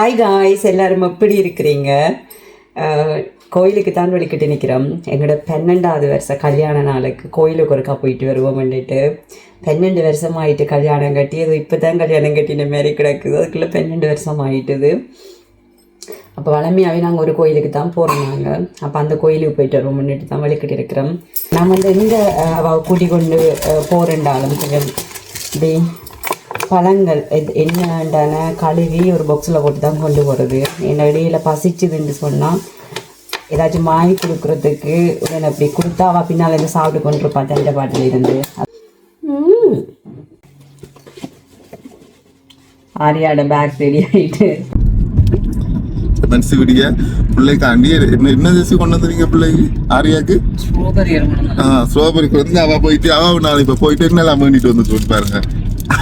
Hi guys எல்லாரும் எப்படி இருக்கிறீங்க? கோயிலுக்கு தான் வெளிக்கிட்டு நிற்கிறோம் எங்களோட பன்னெண்டாவது வருஷம் கல்யாண நாளுக்கு கோயிலுக்கு ஒருக்கா போயிட்டு வருவோம்னுட்டு பன்னெண்டு வருஷம் ஆகிட்டு கல்யாணம் கட்டி அது இப்போ தான் கல்யாணம் கட்டின மாரி கிடக்குது. அதுக்குள்ளே பன்னெண்டு வருஷம் ஆகிட்டுது அப்போ வளமையாகவே நாங்கள் ஒரு கோயிலுக்கு தான் போகிறோம் நாங்கள் அப்போ அந்த கோயிலுக்கு போயிட்டு வருவோம்னுட்டு தான் வெளிக்கிட்டு இருக்கிறோம். நான் வந்து எங்கே அவ கொண்டு போகிறேன்டாலும் கொஞ்சம். இப்படி பழங்கள் எது- என்னண்டான கழுவி ஒரு பாக்ஸில் போட்டு தான் கொண்டு போகிறது என்ன இடையில பசிச்சுதுன்னு சொன்னால் ஏதாச்சும் வாங்கி கொடுக்குறதுக்கு உடனே அப்படி கொடுத்தா அவள் பின்னால் இருந்து சாப்பிட்டு கொண்டு இருப்பா தண்டை பாட்டில் இருந்து. ஆரியாட பேக் ரெடி ஆகிட்டு மனசு விடிய பிள்ளைக்காண்டி என்ன கொண்டு வந்துருங்க பிள்ளைக்கு? ஆரியாக்கு? ஆ ஸ்ட்ராபெரி வந்து அவ போயிட்டு அவ நாள் இப்ப போயிட்டு என்னெல்லாம் வேண்டிட்டு வந்து பாருங்க.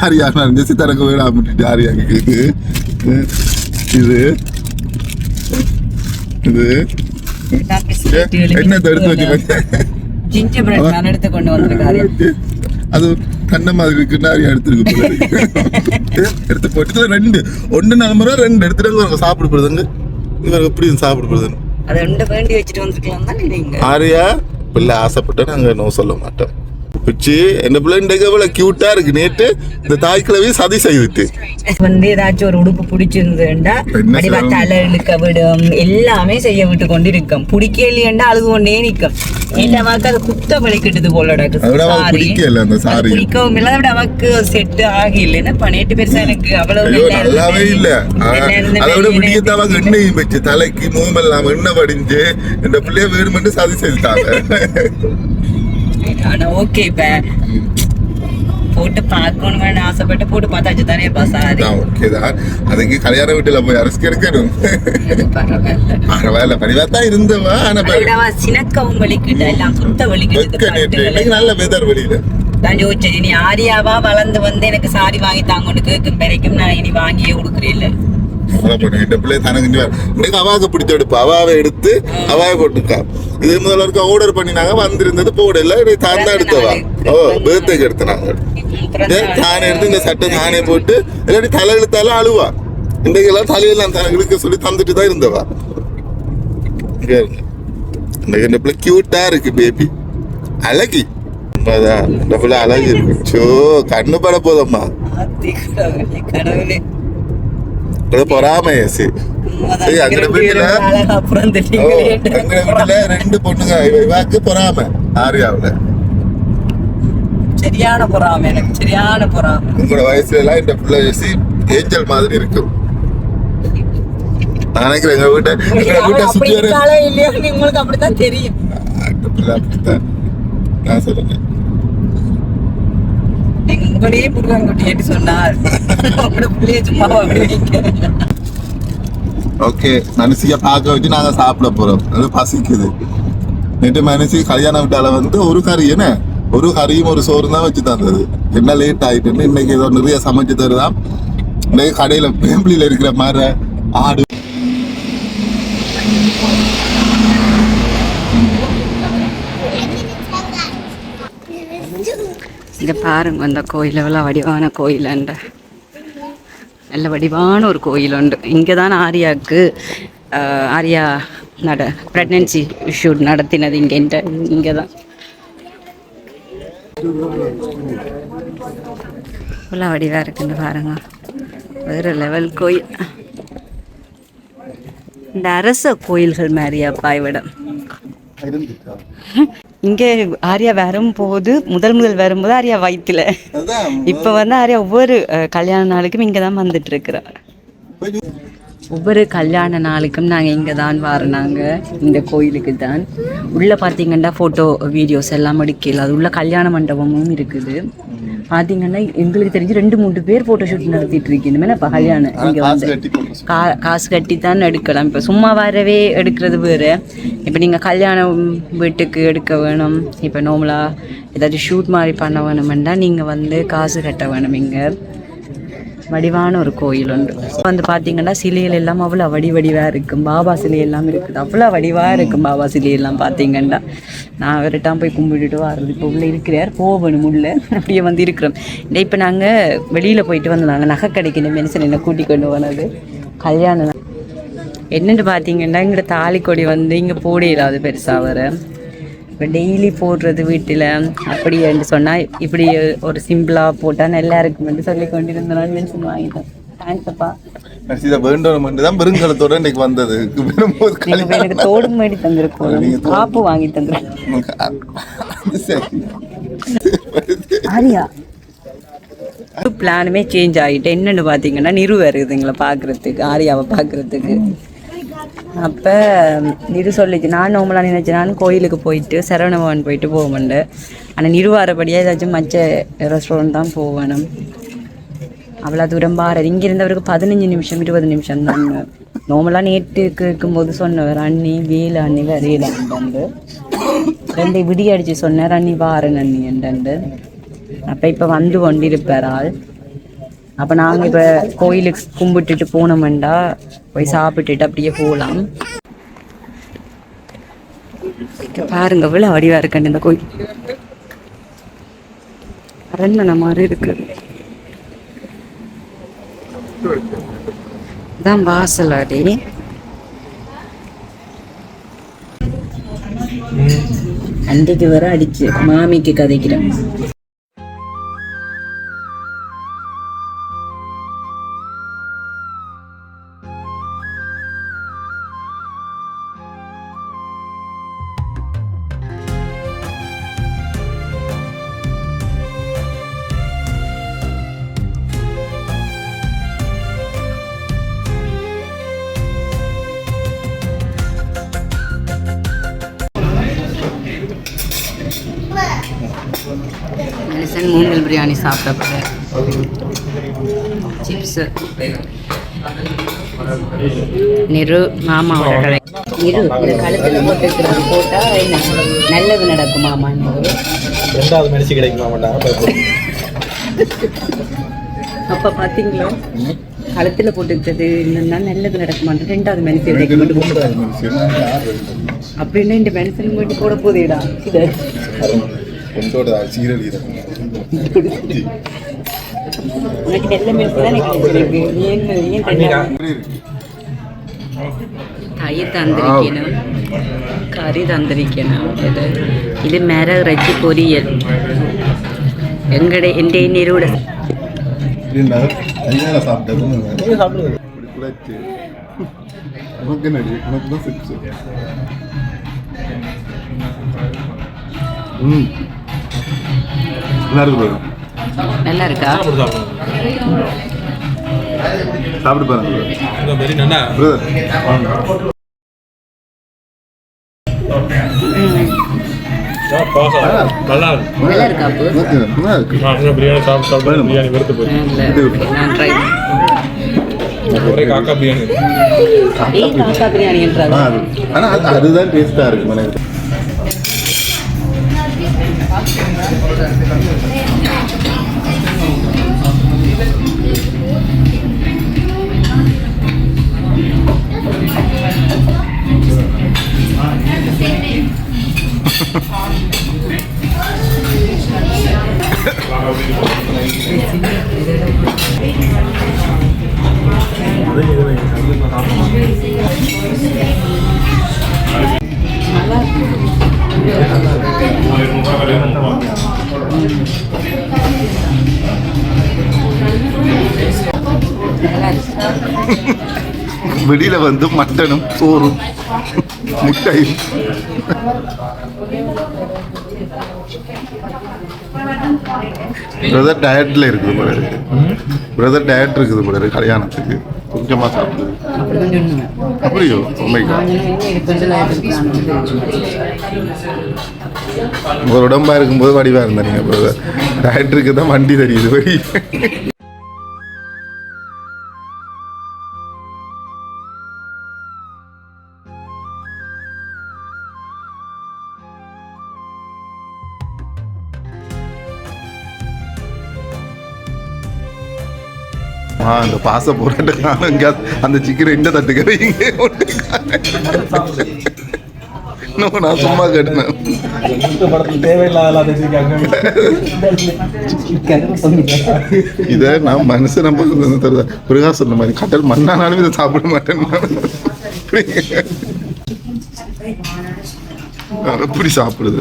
ஆரியா நான் ஜெர்சி தனக்கு வேணாம் அப்படின்ட்டு ஆரியாக்கு இது இது இது. என்ன எடுத்து வச்சு அது கண்ண மாதிரி இருக்குன்னு ஆரியா எடுத்துருக்கு இருக்கு. எடுத்து போட்டு ரெண்டு ஒன்று நம்புறா ரெண்டு எடுத்துட்டு சாப்பிட போடுதுங்க இவர் எப்படி சாப்பிட போடுதுன்னு அதை ரெண்டு வேண்டி வச்சுட்டு வந்திருக்கலாம் தானே நீங்க? ஆரியா பிள்ளை ஆசைப்பட்டா நாங்க நோ சொல்ல மாட்டோம் பிச்சு என்ன பிள்ளை இன்றைக்கு எவ்வளவு கியூட்டா இருக்கு. நேற்று இந்த தாய் கிழவி சதி செய்துட்டு. வந்து ஏதாச்சும் ஒரு உடுப்பு பிடிச்சிருந்துண்டா செய்யணும்? தலை இழுக்க விடும். எல்லாமே செய்ய விட்டு கொண்டு இருக்கும் பிடிக்கலையண்டா அழுது கொண்டே நிக்கும் ஏன்டா அவக்கு அது குத்த அதோட அவளுக்கு பிடிக்கல அந்த சாரி பிடிக்கவும் இல்லை அதை அவக்கு செட் ஆகல. என்ன பன்னெண்டு பெருசா எனக்கு அவ்வளவு நல்லாவே. இல்ல. வெள்ளை இருந்த அதை விட மாதிரி விடியத்தாவ எனக்கு எண்ணெயும் வச்சு தலைக்கு முகமெல்லாம் எண்ணெய் வடிஞ்சு இந்த பிள்ளைய மட்டும் சதி செய்துட்டாங்க. ஆனா ஓகே இப்ப போட்டு பார்க்கணும்னு ஆசைப்பட்டு போட்டு பார்த்தாச்சு தானே பாசாரி ஓகே தான். அதுக்கு கல்யாண வீட்டுல போய் அரசு எடுக்கணும் பரவாயில்ல. பரவாயில்ல தான் இருந்தவா? ஆனா சினக்கவும் வலிக்கிட்ட எல்லாம் சுத்த வலிக்கிட்டு நல்ல வெதர் வெளியில. நான் யோசிச்சேன் நீ ஆரியாவா வளர்ந்து வந்து எனக்கு சாரி வாங்கி தாங்கன்னு கேட்கும் வரைக்கும் நான் இனி வாங்கியே கொடுக்குறேன் இந்த பிள்ளை தனக்கு இங்க வர- இன்னைக்கு அவாக பிடிச்ச எடுப்பு. அவாவை எடுத்து அவாவை போட்டுக்கா இது முதல்ல இருக்க ஆர்டர் பண்ணினாங்க வந்திருந்தது போடல இன்னைக்கு தான் தான் எடுத்தவா ஓ பேர்த்துக்கு எடுத்தனாங்க தானே எடுத்து இந்த சட்டை தானே போட்டு இல்லாட்டி தலை இழுத்தாலும் அழுவா. இன்றைக்கு எல்லாம் தலையெல்லாம் தனக்கு இழுக்க சொல்லி தந்துட்டு தான் இருந்தவா. இன்னைக்கு இந்த பிள்ளை கியூட்டா இருக்கு பேபி அழகி. உண்மைதான். இந்த பிள்ளை அழகி இருக்கு. சோ கண்ணு பட போதம்மா. பொறாமையசி சரி, அங்கட வீட்டுல வீட்டுல ரெண்டு பொண்ணுங்க. இவ- இவாக்கு பொறாம ஆரியாவுல. சரியான பொறாம எனக்கு சரியான பொறாம. உங்களோட வயசுல எல்லாம் இந்த பிள்ளை வயசு ஏஞ்சல் மாதிரி இருக்கும். நான் நினைக்கிறேன் எங்க வீட்டை எங்க வீட்டை சுத்தி இல்லையா உங்களுக்கு அப்படித்தான் தெரியும். அப்படித்தான். நான் சொல்லுங்க உங்களையே புடுவாங்க கேட்டு சொன்னார் பிள்ளைய சும்மா ஓகே மனசிய பார்க்க வச்சு நாங்க சாப்பிட போறோம். அது பசிக்குது. நேற்று மனசி கல்யாண வீட்டால வந்து ஒரு கறி என்ன? ஒரு கறியும் ஒரு சோறு தான் வச்சு தந்தது. என்ன லேட் ஆயிட்டுன்னு இன்னைக்கு ஏதோ நிறைய சமைச்சு தருதான் இன்னைக்கு கடையில பேம்பிளியில இருக்கிற மாதிரி ஆடு இங்கே பாருங்க அந்த கோயில் எவ்வளோ வடிவான கோயில் நல்ல வடிவான ஒரு கோயில் உண்டு இங்கே தான் ஆரியாவுக்கு ஆரியா நட ப்ரெக்னென்சி ஷூட் நடத்தினது இங்கே இங்கே தான் இவ்வளோ வடிவாக இருக்குன்னு பாருங்க. வேறு லெவல் கோயில். இந்த அரச கோயில்கள் மாதிரியாப்பா இவிடம். இங்கே ஆரியா வரும்போது முதல் முதல் வரும்போது ஆரியா வயிற்றுல இப்போ வந்து ஆரியா ஒவ்வொரு கல்யாண நாளுக்கும் இங்கே தான் வந்துட்டு இருக்கிறா ஒவ்வொரு கல்யாண நாளுக்கும் நாங்கள் இங்கே தான் வரோனாங்க இந்த கோயிலுக்கு தான். உள்ளே பார்த்தீங்கன்னா ஃபோட்டோ வீடியோஸ் எல்லாம் எடுக்கல. அது உள்ள கல்யாண மண்டபமும் இருக்குது. பார்த்தீங்கன்னா எங்களுக்கு தெரிஞ்சு ரெண்டு மூணு பேர் ஃபோட்டோ ஷூட் நடத்திட்டு இருக்கீங்க இப்போ கல்யாணம் இங்கே வந்து கா காசு கட்டி தான் எடுக்கலாம். இப்போ சும்மா வரவே எடுக்கிறது வேறு. இப்போ நீங்கள் கல்யாணம் வீட்டுக்கு எடுக்க வேணும். இப்போ நார்மலாக ஏதாச்சும் ஷூட் மாதிரி பண்ண வேணுமெண்டா நீங்கள் வந்து காசு கட்ட வேணும் இங்கே. வடிவான ஒரு கோயில் உண்டு வந்து பார்த்தீங்கன்னா சிலைகள் எல்லாம் அவ்வளோ வடி வடிவாக இருக்கும். பாபா சிலை எல்லாம் இருக்குது. அவ்வளோ வடிவாக இருக்கும் பாபா சிலை எல்லாம் பார்த்தீங்கன்னா நான் அவர்கிட்ட போய் கும்பிட்டுட்டு வர்றது. இப்போ உள்ளே இருக்கிறார். போகணும் உள்ளே. அப்படியே வந்து இருக்கிறோம். இப்போ நாங்கள் வெளியில் போயிட்டு வந்தோம் நகை கடைக்கு இந்த மென்சன் கூட்டி கொண்டு போனது. கல்யாணம். என்னென்னு பார்த்தீங்கன்னா இங்கே தாலி கொடி வந்து இங்கே போடையில அது பெருசாக வர. இப்போ டெய்லி போடுறது வீட்டில். அப்படி என்று சொன்னால் இப்படி ஒரு சிம்பிளாக போட்டால் நல்லா இருக்குமென்று சொல்லி கொண்டிருந்தனால மென்ஷன் வாங்கிட்டேன் தேங்க்ஸ் அப்பா. இதை வேண்டும் தான் பெருங்கலத்தோட இன்னைக்கு வந்தது. இப்ப எனக்கு தோடு மேடி தந்திருக்கோம். காப்பு வாங்கி தந்திருக்கோம். பிளானுமே சேஞ்ச் ஆகிட்டு என்னென்னு பார்த்தீங்கன்னா நிறு வருதுங்களா பார்க்குறதுக்கு ஆரியாவை பார்க்குறதுக்கு. அப்போ நிரு சொல்லிச்சு நான் நோம்பலாக நினைச்சேன் நான் கோயிலுக்கு போயிட்டு சரவணபவன் போயிட்டு போவேன்ண்டு ஆனால் நிரு ஏதாச்சும் மச்ச ரெஸ்டாரண்ட் தான் போவேணும் அவ்வளோ தூரம் பாரு இங்கே இருந்தவருக்கு பதினஞ்சு நிமிஷம் இருபது நிமிஷம் தான். நோமலாக நேற்றுக்கு இருக்கும்போது சொன்னவர் அண்ணி வேலு அண்ணி வரையிலாண்டு ரெண்டு விடி அடித்து சொன்னார் அண்ணி வாரன் அண்ணி என்றண்டு. அப்போ இப்போ வந்து கொண்டிருப்பார் ஆள். அப்போ நாங்கள் இப்போ கோயிலுக்கு கும்பிட்டுட்டு போனோம்டா போய் சாப்பிட்டுட்டு அப்படியே போகலாம் பாருங்க இவ்வளோ வடிவா இருக்கேன் இந்த கோயில். அரண்மனை மாதிரி இருக்கு. இதான் வாசல் அடி. அன்றைக்கு வர அடிச்சு மாமிக்கு கதைக்கிறேன். பிரியாணி சாப்பிட போகிறேன் சிப்ஸு நிரு மாமாவோட கடை. நிரு இந்த கழுத்தில் போட்டுக்கிறது போட்டால் என்ன? நல்லது நடக்கும் மாமா ரெண்டாவது மனுஷி கிடைக்குமா அப்போ பார்த்தீங்களா கழுத்தில் போட்டுக்கிறது என்னன்னா நல்லது நடக்குமான்னு ரெண்டாவது மாட்டேங்குது அப்படின்னா இந்த மெனிசன் மட்டும் போட போதேடா இது உனக்கு நல்ல மெனிசி தான் கிடைச்சிருக்கு ஏன் ஏன் ரெண்டாவது தயிர் தந்திரிக்கணும் கறி தந்திரிக்கணும் இது இது மிரகரைச்சி பொரியல் எங்கட എൻ്റെ நீரோட அப்படின்னா நல்லா இருக்கு நல்லா சாப்பிட்டு பாருங்க. நல்லா. இருக்கு. பிரியாணி சாப்பிட்டு சாப்பிட்டு பிரியாணி வெறுத்து ட்ரை ஒரே காக்கா பிரியாணி. காக்கா பிரியாணி அதுதான் டேஸ்ட்டாக இருக்கு எனக்கு 嗯好的的的的 வெளியில் வந்து மட்டனும் சோறும் முட்டையும். பிரதர் டயட்ல இருக்குது போல இருக்கு. பிரதர் டயட் இருக்குது போல இருக்கு கல்யாணத்துக்கு. கொஞ்சமாக சாப்பிடுது அப்படியோ? Oh உண்மைக்கா உங்கள் உடம்பா இருக்கும்போது வடிவா இருந்தா நீங்க பிரதர் டயட்ருக்கு தான் வண்டி தெரியுது. வழி ஆ அந்த பாச போறேன் காலம் அந்த சிக்கன் இந்த தட்டுக்கிற இங்கே இன்னும் நான் சும்மா கேட்டேன். இதை நான் மனசு நம்ம தருதா? முருகா சொன்ன மாதிரி கடல் மண்ணானாலும் இதை சாப்பிட மாட்டேன். எப்படி சாப்பிடுது?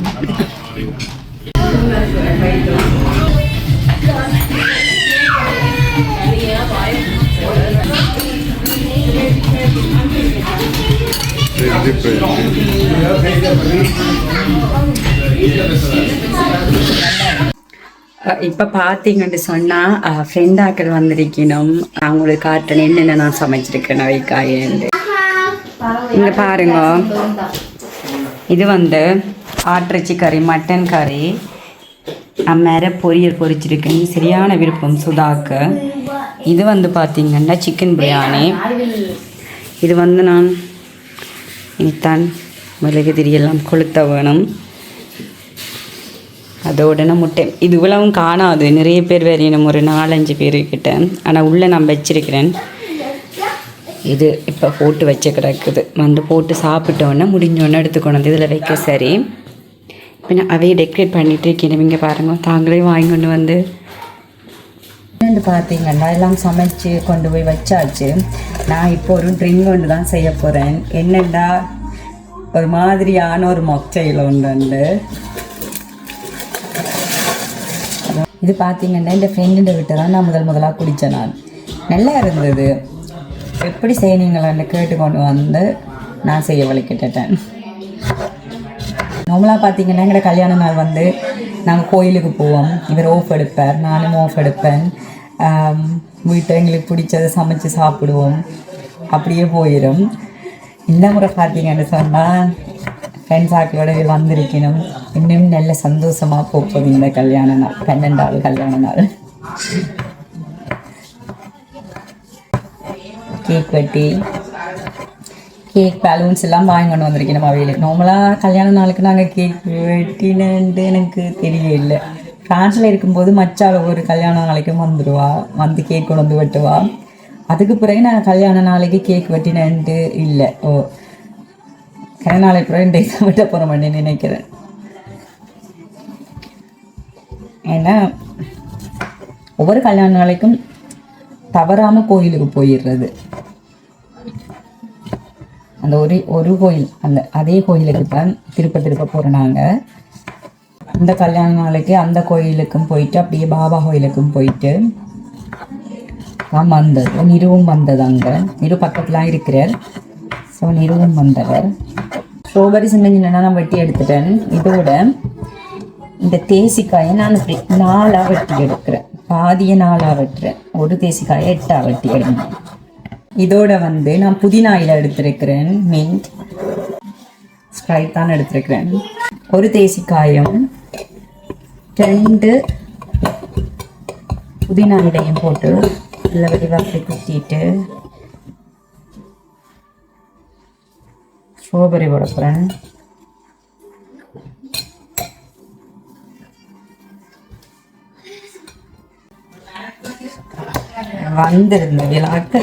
இப்போ பார்த்தீங்கன்னு சொன்னால் ஃப்ரெண்டாக்கள் வந்திருக்கணும். அவங்களுக்கு காட்டுறேன் என்னென்ன நான் சமைச்சிருக்கேன் வைக்காயேன்னு இங்கே பாருங்க. இது வந்து ஆட்டிறைச்சி கறி மட்டன் கறி. அம்மேர பொரியல் பொரிச்சிருக்கேன். சரியான விருப்பம் சுதாக்கு. இது வந்து பார்த்தீங்கன்னா சிக்கன் பிரியாணி. இது வந்து நான் இனித்தான் மிளகு திரியெல்லாம் கொளுத்த வேணும். அதோட நான் முட்டை இது இவ்வளவும் காணாது. நிறைய பேர் வரையணும் ஒரு நாலஞ்சு பேர் கிட்ட ஆனால் உள்ளே நான் வச்சிருக்கிறேன். இது இப்போ போட்டு வச்சு கிடக்குது. வந்து போட்டு சாப்பிட்டோன்னே முடிஞ்சோன்னே எடுத்துக்கணும். இதில் வைக்க சரி. இப்போ நான் அவையை டெக்கரேட் பண்ணிகிட்டு இருக்கேன். இங்கே பாருங்கள் தாங்களே வாங்கி கொண்டு வந்து என்னென்னு பார்த்தீங்கன்னா எல்லாம் சமைச்சு கொண்டு போய் வச்சாச்சு. நான் இப்போ ஒரு ட்ரிங்க் ஒன்று தான் செய்ய போகிறேன் என்னென்னா ஒரு மாதிரியான ஒரு மொக்கையில் ஒன்று உண்டு. இது பார்த்தீங்கன்னா இந்த ஃப்ரெண்டுகிட்ட விட்டு தான் நான் முதல் முதலாக குடித்தேன் நான். நல்லா இருந்தது. எப்படி செய்யணுங்களான்னு கேட்டு கொண்டு வந்து நான் செய்ய வலிக்கிட்டேன் நார்மலாக பார்த்தீங்கன்னா எங்களோட கல்யாண நாள் வந்து நாங்கள் கோயிலுக்கு போவோம். இவர் ஓஃப் எடுப்பார் நானும் ஓஃப் எடுப்பேன். வீட்டில் எங்களுக்கு பிடிச்சதை சமைச்சு சாப்பிடுவோம். அப்படியே போயிடும் இந்த முறை பார்த்தீங்கன்னு சொன்னால் ஃப்ரெண்ட்ஸ் ஆக்களோட வந்திருக்கணும். இன்னும் நல்ல சந்தோஷமாக போகுது இந்த கல்யாண நாள் பன்னெண்டாவது கல்யாண நாள். கேக் வெட்டி கேக் பலூன்ஸ் எல்லாம் வாங்கி கொண்டு வந்திருக்கணும் அவையில். நார்மலாக கல்யாண நாளுக்கு நாங்கள் கேக் வெட்டினு எனக்கு தெரியல. ஃப்ரான்ஸில் இருக்கும்போது மச்சால் ஒரு கல்யாண நாளைக்கும் வந்துடுவா வந்து கேக் கொண்டு வந்து வெட்டுவா. அதுக்கு பிறகு நான் கல்யாண நாளைக்கு கேக் வெட்டினேன்ட்டு இல்லை. ஓ கல்யாண நாளைக்கு பிறகு இந்த வெட்ட போகிற நினைக்கிறேன். ஏன்னா ஒவ்வொரு கல்யாண நாளைக்கும் தவறாமல் கோயிலுக்கு போயிடுறது அந்த ஒரு ஒரு கோயில் அந்த அதே கோயிலுக்கு தான் திருப்ப திருப்ப போகிறோம் நாங்கள் இந்த கல்யாண நாளைக்கு அந்த கோயிலுக்கும் போயிட்டு அப்படியே பாபா கோயிலுக்கும் போயிட்டு. தான் வந்தது. நிருவும் வந்தது அங்கே. நிரு பக்கத்துலாம் இருக்கிறார். ஸோ நிருவும் வந்தவர். ஸ்ட்ராபெரி சின்ன நான் வெட்டி எடுத்துட்டேன். இதோட இந்த தேசிக்காயை நான் இப்படி நாலாக வெட்டி எடுக்கிறேன். பாதியை நாலாக வெட்டுறேன். ஒரு தேசிக்காயை எட்டாக வெட்டி எடுக்கிறேன். இதோட வந்து நான் புதினா இலை எடுத்திருக்கிறேன். மின்ட் ஸ்ப்ரைட் தான் எடுத்திருக்கிறேன். ஒரு தேசிக்காயும் ரெண்டு புதினா இடையும் போட்டு நல்ல வடிவாக அப்படி குத்திட்டு ஸ்ட்ராபெரி போட போகிறேன் வந்திருந்தது விழாக்கு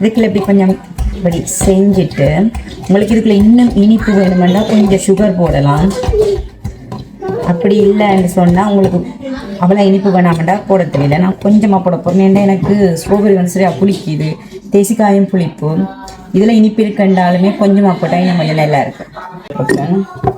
இதுக்குள்ள இப்படி கொஞ்சம் இப்படி செஞ்சுட்டு உங்களுக்கு இதுக்குள்ள இன்னும் இனிப்பு வேணுமெண்டா கொஞ்சம் சுகர் போடலாம். அப்படி இல்லைன்னு சொன்னால் உங்களுக்கு அவ்வளோ இனிப்பு வேணாமண்டா போட தெரியல. நான் கொஞ்சமாக போட போகிறேன் எனக்கு ஸ்ட்ராபெரி வந்து சரியாக புளிக்குது. தேசிக்காயும் புளிப்பு. இதில் இனிப்பு இருக்குண்டாலுமே கொஞ்சமாக போட்டால் இன்னும் கொஞ்சம் நல்லா இருக்கும்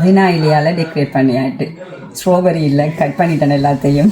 ஓகே இலையால் டெக்கரேட் பண்ணியாட்டு ஸ்ட்ராபெரி இல்லை கட் பண்ணிட்டேன் எல்லாத்தையும்.